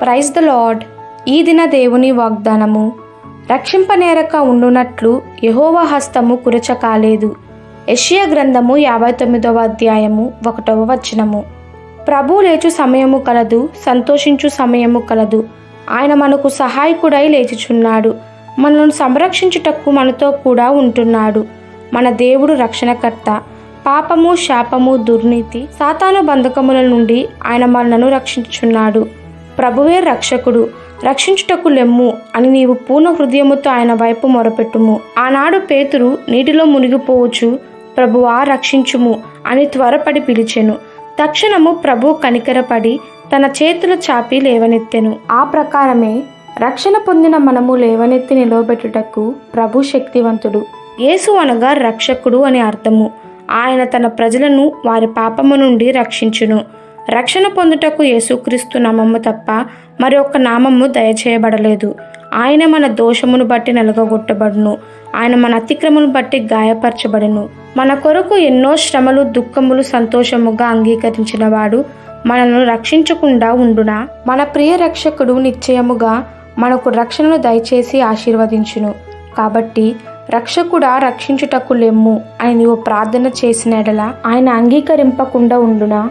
Praise the lord. ఈ దిన దేవుని వాగ్దానము. రక్షింపనేరక ఉండునట్లు యహోవ హస్తము కురచ కాలేదు. గ్రంథము యాభై తొమ్మిదవ అధ్యాయము ఒకటవ వచనము. ప్రభు లేచు సమయము కలదు సంతోషించు సమయము కలదు. ఆయన మనకు సహాయకుడై లేచుచున్నాడు. మనల్ని సంరక్షించుటకు మనతో కూడా ఉంటున్నాడు. మన దేవుడు రక్షణకర్త. పాపము శాపము దుర్నీతి సాతాను బంధకముల నుండి ఆయన మనలను రక్షించుచున్నాడు. ప్రభువే రక్షకుడు. రక్షించుటకు లెమ్ము అని నీవు పూర్ణ హృదయముతో ఆయన వైపు మొరపెట్టుము. ఆనాడు పేతురు నీటిలో మునిగిపోవచ్చు. ప్రభువా రక్షించుము అని త్వరపడి పిలిచెను. తక్షణము ప్రభు కనికరపడి తన చేతులు చాపి లేవనెత్తెను. ఆ ప్రకారమే రక్షణ పొందిన మనము లేవనెత్తి నిలవబెట్టుటకు ప్రభు శక్తివంతుడు. యేసు అనగా రక్షకుడు అని అర్థము. ఆయన తన ప్రజలను వారి పాపము నుండి రక్షించును. రక్షణ పొందుటకు యేసుక్రీస్తు నామము తప్ప మరి ఒక్క నామము దయచేయబడలేదు. ఆయన మన దోషమును బట్టి నలగగొట్టబడును. ఆయన మన అతిక్రమను బట్టి గాయపరచబడును. మన కొరకు ఎన్నో శ్రమలు దుఃఖములు సంతోషముగా అంగీకరించిన వాడు మనల్ని రక్షించకుండా ఉండునా? మన ప్రియ రక్షకుడు నిశ్చయముగా మనకు రక్షణను దయచేసి ఆశీర్వదించును. కాబట్టి రక్షకుడా రక్షించుటకు లెమ్ము అని నీవు ప్రార్థన చేసిన ఎడల ఆయన అంగీకరింపకుండా ఉండునా?